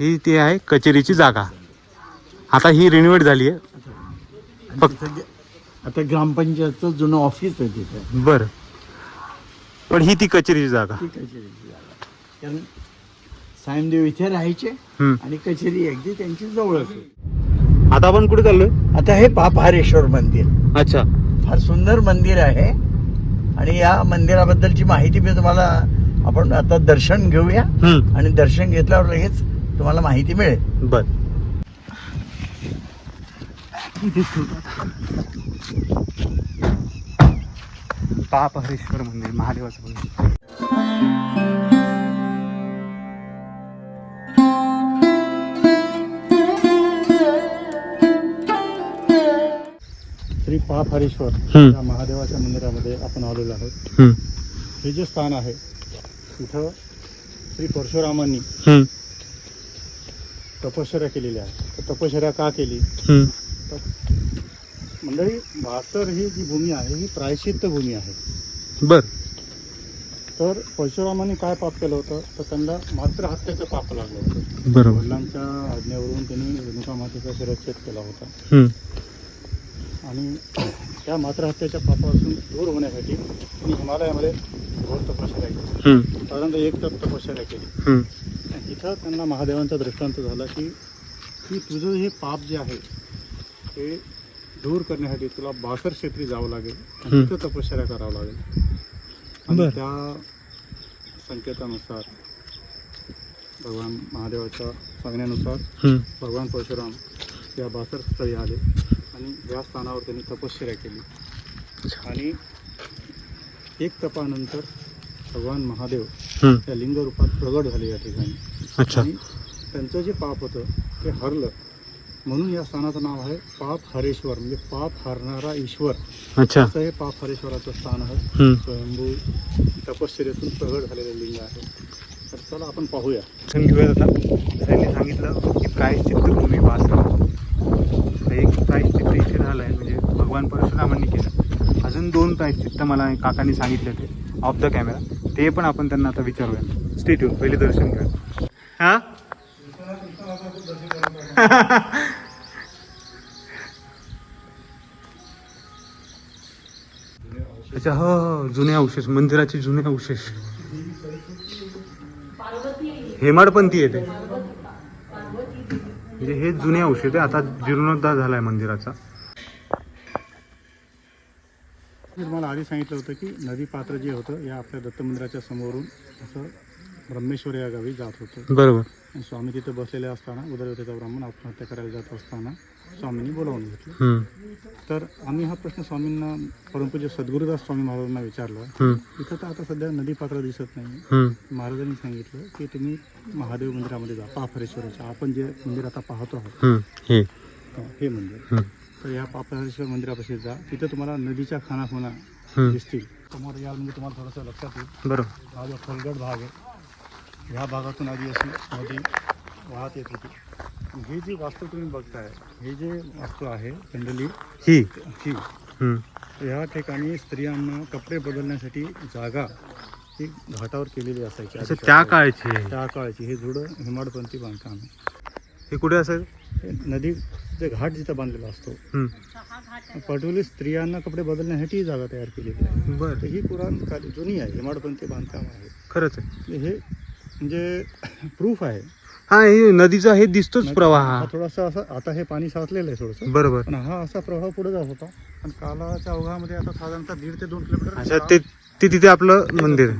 ही ती आहे कचेरीची जागा. आता ही रिनोव्हेट झाली आहे फक्त- आता ग्रामपंचायतचं जुनं ऑफिस आहे तिथे. बरं. पण ही ती कचेरीची जागा. ती कचेरीची जागा. कारण सायमदेव इथे राहायचे. आणि कचेरी अगदी त्यांची जवळच होती. आता आपण कुठे चाललोय? आता हे पापहारेश्वर मंदिर. अच्छा. फार सुंदर मंदिर आहे. आणि या मंदिराबद्दलची माहिती मी तुम्हाला आपण आता दर्शन घेऊया. आणि दर्शन घेतल्यावर लगेच तुम्हाला माहिती मिळेल. बर. पाप हरेश्वर मंदिर महादेवाचं मंदिर. श्री पाप हरेश्वर. या महादेवाच्या मंदिरामध्ये आपण आलेलो आहोत. हे जे स्थान आहे इथं श्री परशुरामांनी तपश्चर्या केलेली आहे तर तपश्चर्या का केली? हम्म. मंडळी भासर ही जी भूमी आहे ही प्रायश्चित्त भूमी आहे. बर. तर परशुरामांनी काय पाप केलं होतं? तर त्यांना मात्र हत्याचं पाप लागलं होतं. बरोबर. वडिलांच्या आज्ञेवरून त्यांनी रेणुका मातेचा शिरच्छेद केला होता. आणि त्या मात्र हत्याच्या पापापासून दूर होण्यासाठी त्यांनी हिमालयामध्ये घोर तपश्चर्या केली साधारणतः एक तप तपश्चर्या केली. इथं त्यांना महादेवांचा दृष्टांत झाला की की तुझं हे पाप जे आहे ते दूर करण्यासाठी तुला बासर क्षेत्री जावं लागेल आणि. तिथं तपश्चर्या करावं लागेल आणि. त्या संकेतानुसार भगवान महादेवाच्या सांगण्यानुसार. भगवान परशुराम या बासर स्थळी आले आणि या स्थानावर त्यांनी तपश्चर्या केली आणि एक तपानंतर भगवान महादेव. त्या लिंग रूपात प्रगट झाले या ठिकाणी अच्छा. आणि त्यांचं जे पाप होतं ते हरलं. म्हणून या स्थानाचं नाव आहे पाप हरेश्वर. म्हणजे पाप हरणारा ईश्वर. अच्छा. असं हे पाप हरेश्वराचं स्थान आहे. हम्म. स्वयंभू तपश्चर्यातून प्रगट झालेलं लिंग आहे. तर चला आपण पाहूया. दर्शन घेऊयात आता. त्यांनी सांगितलं की प्रायश्चित्त भूमी वास एक प्रायश्चित्त इथे झालं आहे म्हणजे भगवान परशुरामांनी केलं. अजून दोन प्रायश्चित्त मला काकांनी सांगितले ते ऑफ द कॅमेरा ते पण आपण त्यांना आता विचारूया स्टेट येऊन पहिले दर्शन घेऊया हां? अच्छा हो, हो हो जुने अवशेष मंदिराचे जुने अवशेष. हेमाडपंथी येते. म्हणजे हे जुने अवशेष आहे आता जीर्णोद्धार झालाय मंदिराचा. मी तुम्हाला आधी सांगितलं होतं की नदी पात्र जे होतं या आपल्या दत्त मंदिराच्या समोरून असं ब्रह्मेश्वर या गावी जात होतं. बरोबर. आणि स्वामी तिथे बसलेले असताना उदरवतेचा ब्राह्मण आत्महत्या करायला जात असताना स्वामींनी बोलावून घेतलं. हम्म, तर आम्ही हा प्रश्न स्वामींना परमपूज्य सद्गुरुदास स्वामी महाराजांना विचारला हम्म, इथं तर आता सध्या नदी पात्र दिसत नाही. हम्म, महाराजांनी सांगितलं की तुम्ही महादेव मंदिरामध्ये जा पाफरेश्वराच्या आपण जे मंदिर आता पाहतो आहोत हम्म, हे. हं, हे मंदिर. हम्म, तर या पापरेश्वर मंदिरापाशी जा. तिथं तुम्हाला नदीच्या खानाखुणा हम्म, दिसतील. समोर याल म्हणजे तुम्हाला थोडंसं लक्षात येईल. बरोबर. हा जो खोलगट भाग आहे ह्या भागातून आधी अशी नदी वाहत येत होती. ही जी वास्तू तुम्ही बघताय हे जे वास्तू आहे जनरली ही. ही. हम्म, या ठिकाणी स्त्रियांना कपडे बदलण्यासाठी जागा ही घाटावर केलेली असायची. त्या. काळची. त्या काळाची. हे जुडं हिमाडपंथी बांधकाम. आहे हे कुठे असेल? हे नदीचे घाट जिथं बांधलेला असतो हम्म, पर्टिक्युलरली स्त्रियांना कपडे बदलण्यासाठी ही जागा तयार केलेली आहे. बरं. ही पुराण जुनी आहे हिमाडपंथी बांधकाम आहे. खरंच आहे. हे म्हणजे प्रूफ आहे. हा हे नदीचा हे दिसतोच प्रवाह. थोडासा असं आता हे पाणी साचलेलं आहे थोडंसं. बरोबर. पण हा असा प्रवाह पुढे जात होता. आणि कालाच्या ओघामध्ये आता साधारणतः दीड ते दोन किलोमीटर अच्छा ते ते तिथे आपलं मंदिर.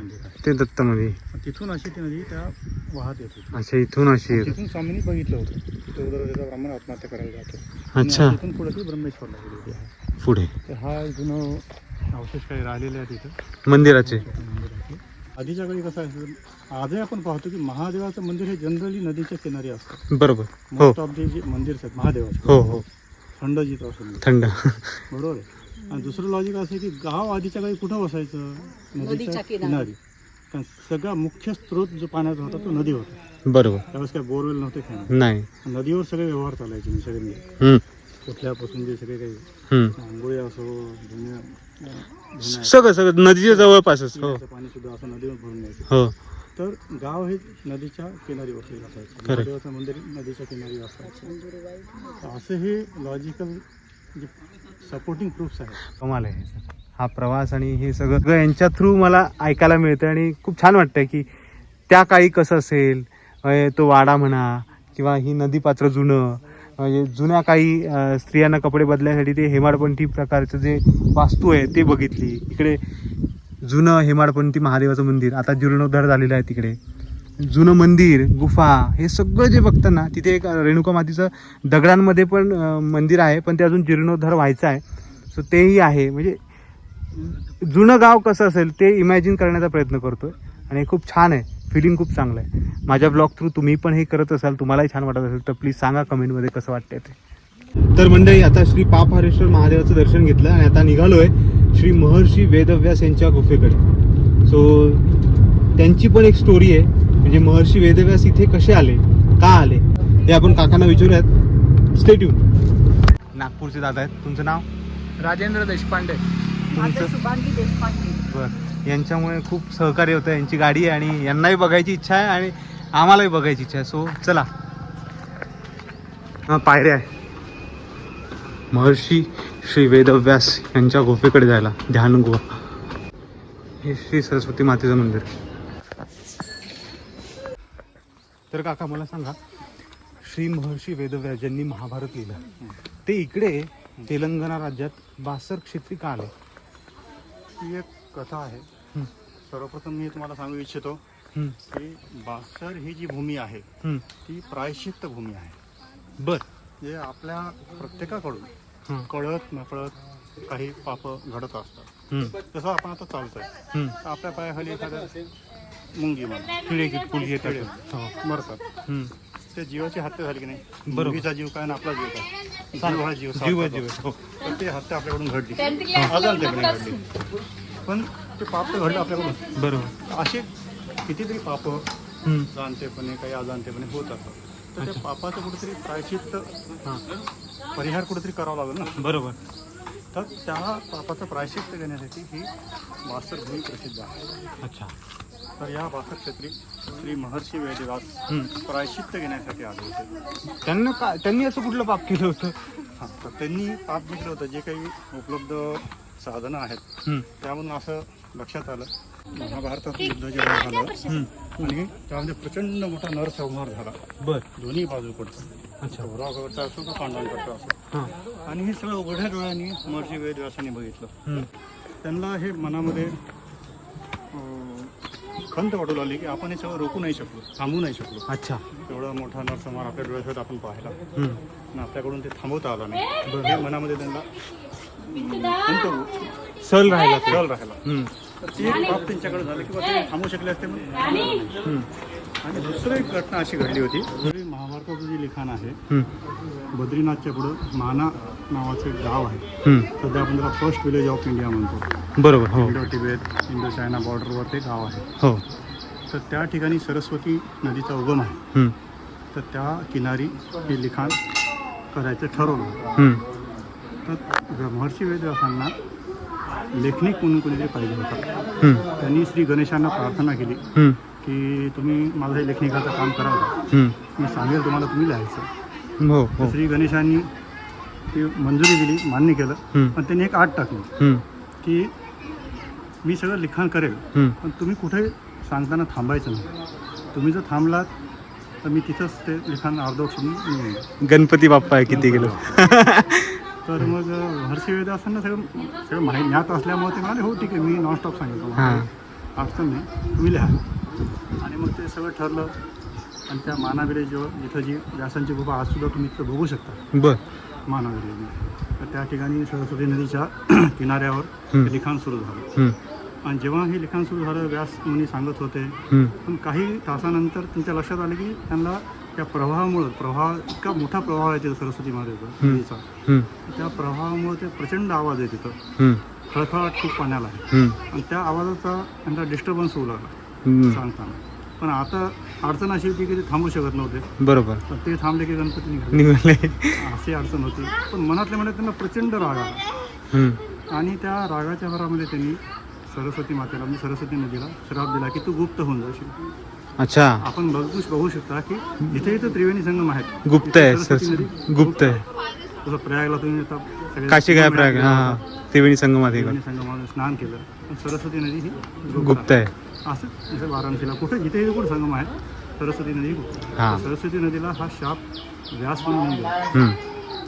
ते दत्त मंदिर आणि तिथून अशी ती नदी त्या वाहत येत होती. अच्छा इथून अशी. तिथून स्वामींनी बघितलं होतं. उदरवतेचा ब्राह्मण आत्महत्या करायला जातो अच्छा. तिथून पुढे ती ब्रह्मेश्वरला गेलेली आहे पुढे. तर हा जुनं अवशेष काही राहिलेले आहे तिथं मंदिराचे. मंदिराचे. आधीच्या काळी कसं असेल आजही आपण पाहतो की महादेवाचं मंदिर हे जनरली नदीच्या किनारी असतं. बरोबर. हो. मोस्ट ऑफ जे मंदिर आहेत महादेवाचे. हो हो. थंड जिथं असेल थंड. बरोबर आहे. आणि दुसरं लॉजिक असं आहे की गाव आधीच्या काळी कुठं वसायचं? नदीच्या किनारी. कारण सगळा मुख्य स्रोत जो पाण्याचा होता तो नदी होता. बरोबर. त्यावेळेस काय बोरवेल नव्हते काय. नाही. नदीवर सगळे व्यवहार चालायचे सगळे. हम्म, कुठल्यापासून जे सगळे काही. आंघोळी असो सगळं सगळं. नदीच्या जवळपासच हो. पिण्याचं पाणी सुद्धा असं नदीवर भरून यायचं. हो. तर गाव हे नदीच्या किनारी वसलेलं असायचं. Correct. महादेवाचं मंदिर नदीच्या किनारी असायचं. असं हे लॉजिकल जे सपोर्टिंग प्रूफ्स आहेत. कमाल आहे. हे. हा प्रवास आणि हे सगळं सगळं यांच्या थ्रू मला ऐकायला मिळतं आणि खूप छान वाटतंय की त्या काळी कसं असेल अं, तो वाडा म्हणा किंवा ही नदीपात्र जुनं म्हणजे जुन्या काही स्त्रियांना कपडे बदलायसाठी ते हेमाडपंथी प्रकारचं जे वास्तू आहे ते बघितली. इकडे जुनं हेमाडपंथी महादेवाचं मंदिर आता जीर्णोद्धार झालेलं आहे तिकडे. जुनं मंदिर गुफा हे सगळं जे बघतं ना तिथे एक रेणुका मातीचं दगडांमध्ये पण मंदिर आहे पण ते अजून जीर्णोद्धार व्हायचं आहे. सो तेही आहे. म्हणजे जुनं गाव कसं असेल ते इमॅजिन करण्याचा प्रयत्न करतो आणि खूप छान आहे. फिलिंग खूप चांगलं आहे. माझ्या ब्लॉग थ्रू तुम्ही पण हे करत असाल तुम्हालाही छान वाटत असेल तर प्लीज सांगा कमेंटमध्ये कसं वाटतंय ते. तर मंडळी आता श्री पापहारेश्वर महादेवाचं दर्शन घेतलं आणि आता निघालोय श्री महर्षी वेदव्यास यांच्या गुफेकडे. सो त्यांची पण एक स्टोरी आहे. म्हणजे महर्षी वेदव्यास इथे कसे आले का आले हे आपण काकांना विचारूयात. स्टेट्यून नागपूरचे दादा आहेत. तुमचं नाव? राजेंद्र देशपांडे. तुमचं? बर. यांच्यामुळे खूप सहकार्य होतं. यांची गाडी आहे आणि यांनाही बघायची इच्छा आहे आणि आम्हालाही बघायची इच्छा आहे. सो चला. हा पायऱ्या आहे. महर्षी श्री वेदव्यास यांच्या गुफेकडे जायला. ध्यान गुहा. हे श्री सरस्वती मातेचं मंदिर. तर काका मला सांगा श्री महर्षी वेदव्यास ज्यांनी महाभारत लिहिलं ते इकडे तेलंगणा राज्यात बासर क्षेत्री का आले? ही एक कथा आहे. सर्वप्रथम मी तुम्हाला सांगू इच्छितो की बासर ही जी भूमी आहे हम्म. ती प्रायश्चित्त भूमी आहे. बर. जे आपल्या प्रत्येकाकडून कळत नकळत काही पाप घडत असतात. जसं आपण आता चालतोय आपल्या पायाखाली एखाद्या मुंगी. हो. मरतात. हम्म. ते जीवाची हत्या झाली की नाही? बरोबर. मुंगीचा जीव काय आणि आपला जीव काय? जीव हा जीव जीव जीव. हो. ते हत्या आपल्याकडून घडली. अजाणतेपणे घडली. पण ते पाप तर घडलं आपल्याकडून. बरोबर. असे कितीतरी पाप हम्म. जाणतेपणे काही अजाणतेपणे होत असतात. तर त्या पापाचं कुठेतरी प्रायचित्त हां. परिहार कुठेतरी करावा लागेल ना? बरोबर. तर त्या पापाचं प्रायचित्त घेण्यासाठी ही बासर भूमी प्रसिद्ध आहे. अच्छा. तर या बासर क्षेत्री श्री महर्षी वेदव्यास हम्म. घेण्यासाठी आले होते. त्यांना का त्यांनी असं कुठलं पाप केलं होतं? हां तर त्यांनी पाप जिंकलं होतं. जे काही उपलब्ध साधनं आहेत. हम्म. त्यामधून असं लक्षात आलं. महाभारताचं युद्ध जेव्हा झालं. आणि त्यामध्ये प्रचंड मोठा नरसंहार झाला. बर. दोन्ही बाजूकडचा अच्छा. कौरवाकडचा असो का पांडवांकडचा असो. हां. आणि हे सगळं उघड्या डोळ्यांनी महर्षी वेदव्यासांनी बघितलं. त्यांना हे मनामध्ये खंत वाटू लागली की आपण हे सगळं रोखू नाही शकलो थांबवू नाही शकलो. अच्छा. एवढा मोठा नरसंहार आपल्या डोळ्यासोबत आपण पाहिला. आणि आपल्याकडून ते थांबवता आला नाही. हे मनामध्ये त्यांना सल राहिला चल राहिला. तर ते एक बाब त्यांच्याकडे झालं किंवा ते थांबू शकले असते म्हणून. आणि? दुसरं एक घटना अशी घडली होती. पूर्वी महाभारताचं जे लिखाण आहे हम्म. बद्रीनाथच्या पुढं माना नावाचं एक गाव आहे. हम्म. सध्या आपण त्याला फर्स्ट विलेज ऑफ इंडिया म्हणतो. बरोबर हो. इंडो तिबेट इंडो चायना बॉर्डरवर ते गाव आहे. हो. तर त्या ठिकाणी सरस्वती नदीचा उगम आहे. तर त्या किनारी हे लिखाण करायचं ठरवलं. तर महर्षी वेदव्यासांना लेखनिक म्हणून कोणीतरी पाहिजे होता. त्यांनी श्री गणेशांना प्रार्थना केली. की तुम्ही माझं हे लेखनिकाचं काम करावं. मी सांगेल तुम्हाला तुम्ही लिहायचं हो हो श्री गणेशांनी ती मंजुरी दिली मान्य केलं. पण त्यांनी एक आठ टाकली. की मी सगळं लिखाण करेल. पण तुम्ही कुठे सांगताना थांबायचं नाही तुम्ही जर थांबलात तर मी तिथंच ते लिखाण अर्धवट. गणपती बाप्पा आहे किती गेलो तर मग हर्षी वेदासांना सगळं सगळं माहीत ज्ञात असल्यामुळे ते म्हणाले हो ठीक आहे मी नॉनस्टॉप सांगेल तुम्हाला हां. अडचण नाही तुम्ही लिहा. आणि मग ते सगळं ठरलं. आणि त्या माना विलेजजवळ जिथं जी व्यासांची गुफा आज सुद्धा तुम्ही तिथं बघू शकता. बर. माना विलेज तर त्या ठिकाणी सरस्वती नदीच्या किनाऱ्यावर लिखाण सुरू झालं. आणि जेव्हा हे लिखाण सुरू झालं व्यास मुनी सांगत होते. पण काही तासानंतर त्यांच्या लक्षात आलं की त्यांना त्या प्रवाहामुळं प्रवाह इतका मोठा प्रवाह आहे तिथं सरस्वती महादेवचा हम्म. नदीचा. त्या प्रवाहामुळे ते प्रचंड आवाज आहे तिथं. खळखळाट खूप पाण्याला आहे. आणि त्या आवाजाचा त्यांना डिस्टर्बन्स होऊ लागला. सांगताना पण आता अडचण अशी होती की ते थांबू शकत नव्हते बरोबर तर ते थांबले की गणपती निघाले अशी अडचण होती पण मनातल्या मनात त्यांना प्रचंड राग आला. आणि त्या रागाच्या भरामध्ये त्यांनी सरस्वती मातेला म्हणजे सरस्वती नदीला श्राप दिला की तू गुप्त होऊन जाशील अच्छा. आपण बघू बघू शकता की इथे इथं त्रिवेणी संगम आहेत. गुप्त आहे सरस्वती गुप्त आहे. जसं प्रयागला तुम्ही आता काशी काय प्रयाग हा होता. त्रिवेणी संगमात त्रिवेणी संगमामध्ये स्नान केलं. पण सरस्वती नदी ही गुप्त आहे. असं जसं वाराणसीला. कुठे? इथे कुठे संगम आहे सरस्वती नदी गुप्त आहे. हा. सरस्वती नदीला हा शाप व्यास म्हणून दिला हम्म,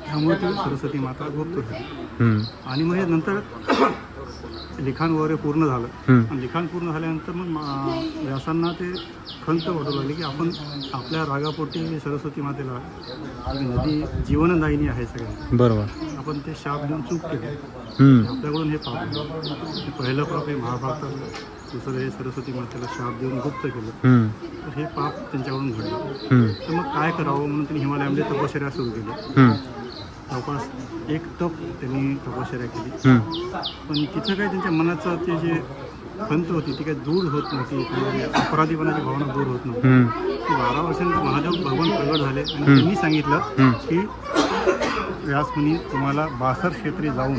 त्यामुळे ती सरस्वती माता गुप्त झाली हम्म, आणि मग हे नंतर लिखाण वगैरे पूर्ण झालं. हम्म. आणि लिखाण पूर्ण झाल्यानंतर मग मा- व्यासांना ते खंत वाटू लागली की आपण आपल्या रागापोटी सरस्वती मातेला ही नदी जीवनदायिनी आहे सगळ्या बरोबर. आपण ते शाप देऊन चूक केली. हम्म, आपल्याकडून हे पाप आहे. हे पहिलं पाप हे महाभारतातलं दुसरं हे सरस्वती मातेला शाप देऊन गुप्त केलं. हम्म, तर हे पाप त्यांच्याकडून घडलं. हम्म, तर मग काय करावं? म्हणून त्यांनी हिमालयामध्ये तपश्चर्या सुरू केली हम्म, जवळपास एक तप त्यांनी तपश्चर्या केली. पण तिथं काय त्यांच्या मनाचं ते जे खंत होती ती काही दूर होत नव्हती. म्हणजे अपराधीपणाची भावना दूर होत नव्हती. की बारा वर्षांनी महादेव भगवान प्रगट झाले. आणि त्यांनी सांगितलं. की व्यासमुनी तुम्हाला बासर क्षेत्री जाऊन.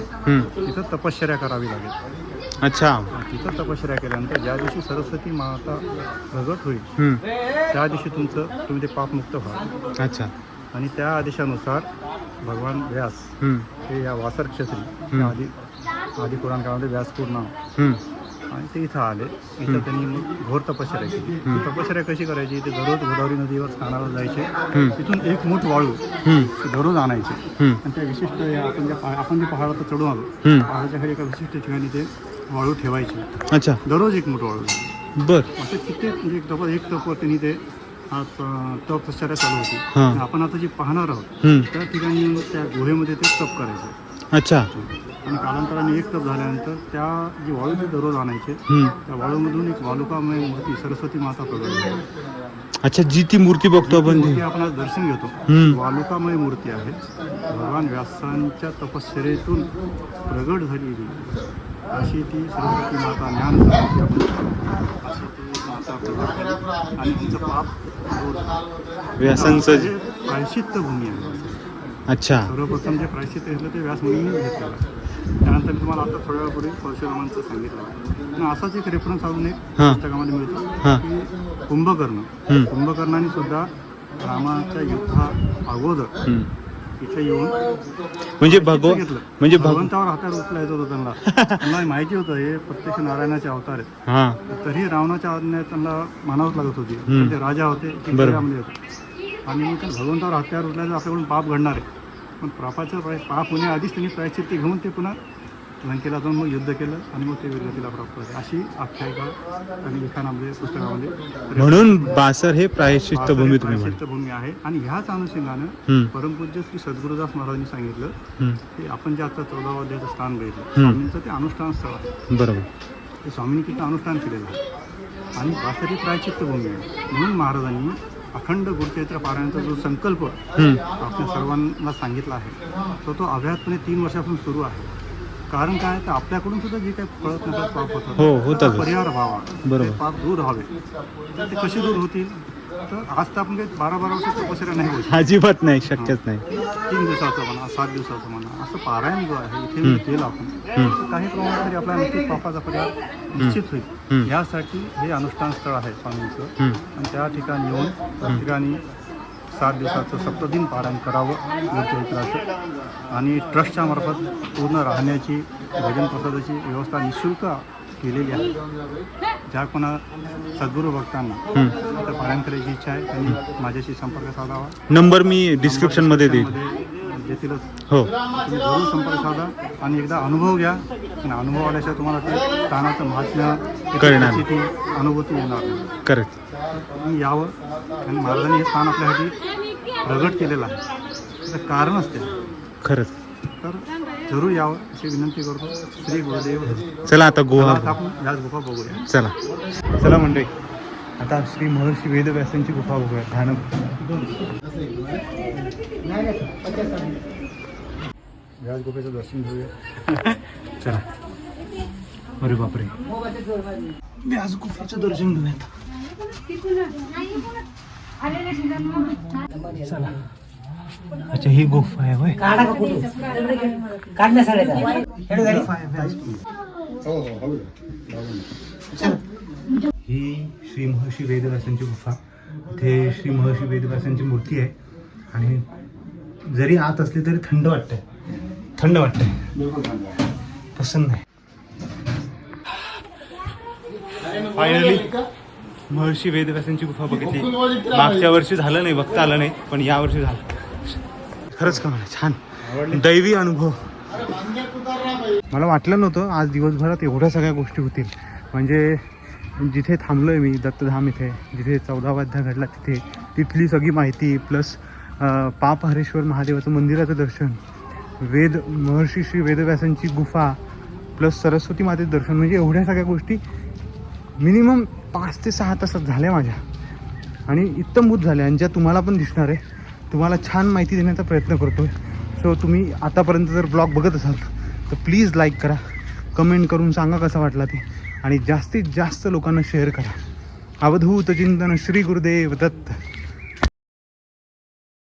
तिथं तपश्चर्या करावी लागेल. अच्छा. तिथं तपश्चर्या केल्यानंतर ज्या दिवशी सरस्वती माता प्रगट होईल त्या दिवशी तुमचं तुम्ही ते पापमुक्त व्हा. अच्छा. आणि त्या आदेशानुसार भगवान व्यास हे या वासर क्षेत्री. आधी आधी पुराण काळामध्ये व्यासपूर नाव. आणि ते इथं आले. इथं त्यांनी मग घोर तपश्चर्या केली. तपश्चर्या कशी करायची? ते दररोज गोदावरी नदीवर स्नानाला जायचे. तिथून एक मूठ वाळू दररोज आणायचे. आणि त्या विशिष्ट या आपण ज्या आपण जे पहाडावर चढून आलो. पहाडाच्या खाली एका विशिष्ट ठिकाणी ते वाळू ठेवायचे. अच्छा. दररोज एक मूठ वाळू. बर. असे कित्येक म्हणजे एक तप एक तपवर त्यांनी त- तपश्चर्या चालू होती. हां. आपण आता जे पाहणार आहोत हम्म, त्या ठिकाणी त्या गुहेमध्ये ते तप करायचे. अच्छा. आणि कालांतराने एक तप झाल्यानंतर त्या जी वाळू ते दररोज आणायचे हम्म. त्या वाळूमधून एक वालुकामय मूर्ती सरस्वती माता प्रगट झाली. अच्छा जी ती मूर्ती बघतो आपण ती. मूर्ती आपण आज दर्शन घेतो. वालुकामय मूर्ती आहे. भगवान व्यासांच्या तपश्चर्येतून प्रगट झालेली अशी ती सरस्वती माता ज्ञान सरस्वती आपण अशी ती आणि तिचं पाप. व्यासांचं हे प्रायश्चित्त भूमी आहे अच्छा सर्वप्रथम जे प्रायश्चित्त घेतलं ते व्यास मुनींनीच घेतलेलं आहे त्यानंतर मी तुम्हाला आता थोड्या वेळापूर्वी परशुरामांचं सांगितलं आणि असाच एक रेफरन्स अजून एक. पुस्तकामध्ये मिळतो हां. की कुंभकर्ण. कुंभकर्णाने सुद्धा रामाच्या युद्धा अगोदर. इथे येऊन म्हणजे भगव घेतलं. म्हणजे भग भगवंतावर हातात उचलायचं होतं त्यांना. त्यांना माहिती होतं हे प्रत्यक्ष नारायणाचे अवतार आहेत. हा. तरी रावणाच्या आज्ञा त्यांना मानावंच लागत होती. ते राजा होते ते बरोबर. किल्ल्यामध्ये होते. आणि मग त्या भगवंतावर हत्यार उचलायचं आपल्याकडून पाप घडणार आहे. पण पापाचं प्राय पाप होण्याआधीच त्यांनी प्रायचित्त घेऊन ते पुन्हा लंकेला जाऊन मग युद्ध केलं आणि मग ते विरगतीला प्राप्त झाले. अशी आख्यायिका आणि लिखाणामध्ये पुस्तकामध्ये म्हणून बासर हे प्रायश्चित्त भूमी प्रायश्चित्त भूमी आहे. आणि ह्याच अनुषंगानं. परमपूज्य श्री सद्गुरुदास महाराजांनी सांगितलं. की आपण जे आता चौदावा अध्यायाचं स्थान बघितलं. स्वामींचं ते अनुष्ठान स्थळ आहे. बरोबर. ते स्वामींनी तिथं अनुष्ठान केलेलं आहे. आणि बासरी प्रायचित्त भूमी आहे. म्हणून महाराजांनी अखंड गुरुचरित्र पारायणाचा जो संकल्प आपल्या सर्वांना सांगितला आहे तो तो अव्याहतपणे तीन वर्षापासून सुरू आहे. कारण काय तर आपल्याकडून सुद्धा जे काही फळत नसत पाप होतं हो. त्याचा परिहार व्हावा बरोबर. पाप दूर व्हावे. तर ते कसे दूर होतील? तर आज तर आपण काही बारा बारा वर्ष तपश्चर्या नाही शकत. अजिबात नाही शक्यच नाही. तीन दिवसाचं म्हणा सात दिवसाचं म्हणा असं पारायण जो आहे इथे केलं आपण. तर काही प्रमाणात तरी आपल्या नक्कीच पापाचा परिहार निश्चित होईल. यासाठी हे अनुष्ठान स्थळ आहे स्वामींचं. आणि त्या ठिकाणी येऊन प्रत्येकाने सात दिवसाचं सप्तदिन पारायण करावं गुरुचरित्राचं आणि ट्रस्टच्या मार्फत पूर्ण राहण्याची भजन प्रसादाची व्यवस्था निशुल्क केलेली आहे. ज्या कोणा सद्गुरू भक्तांना. इथं पारायण करायची इच्छा आहे त्यांनी माझ्याशी संपर्क साधावा. नंबर मी डिस्क्रिप्शनमध्ये देईल डिस्क्रिप्शनमध्ये देतीलच. हो. तुम्ही जरूर संपर्क साधा आणि एकदा अनुभव घ्या. आणि अनुभव आल्याशिवाय तुम्हाला ते स्थानाचं महात्म्य कळणार. त्याची ती अनुभूती येणार करेक्ट यावं. आणि महाराजांनी हे स्थान आपल्यासाठी प्रगट केलेलं आहे. त्याचं कारणच ते आहे. खरंच. तर जरूर यावं अशी विनंती करतो. श्री गुरुदेव. चला आता आता आपण याच गुफा बघूया. चला. चला मंडळी. आता श्री महर्षी वेदव्यासांची गुफा बघूया. ध्यान व्यास गुफेचं दर्शन घेऊया. चला. अरे बापरे. व्यास गुफेचं दर्शन घेऊयात. चला. अच्छा ही गुफा आहे होय. गुफा आहे व्यास ही श्री महर्षी वेदव्यासांची गुफा. इथे श्री महर्षी वेदव्यासांची मूर्ती आहे. आणि जरी आत असली तरी थंड वाटतंय. थंड वाटतंय. प्रसन्न आहे फायनली महर्षी वेदव्यासांची गुफा बघितली. मागच्या वर्षी झालं नाही बघता आलं नाही पण या वर्षी झालं. खरंच का मला छान. दैवी अनुभव. मला वाटलं नव्हतं आज दिवसभरात एवढ्या सगळ्या गोष्टी होतील. म्हणजे जिथे थांबलो आहे मी दत्तधाम इथे जिथे चौदावा अध्याय घडला तिथे तिथली सगळी माहिती प्लस पाप हरेश्वर महादेवाचं मंदिराचं दर्शन वेद महर्षी श्री वेदव्यासांची गुफा प्लस सरस्वती मातेचं दर्शन म्हणजे एवढ्या सगळ्या गोष्टी मिनिमम पाच ते सहा तासात झाल्या माझ्या. आणि इत्तमभूत झाल्या आणि ज्या तुम्हाला पण दिसणार आहे तुम्हाला छान माहिती देण्याचा प्रयत्न करतो आहे सो तुम्ही आतापर्यंत जर ब्लॉग बघत असाल तर प्लीज लाईक करा कमेंट करून सांगा कसा वाटला ते आणि जास्तीत जास्त लोकांना शेअर करा. अवधूत चिंतन श्री गुरुदेव दत्त.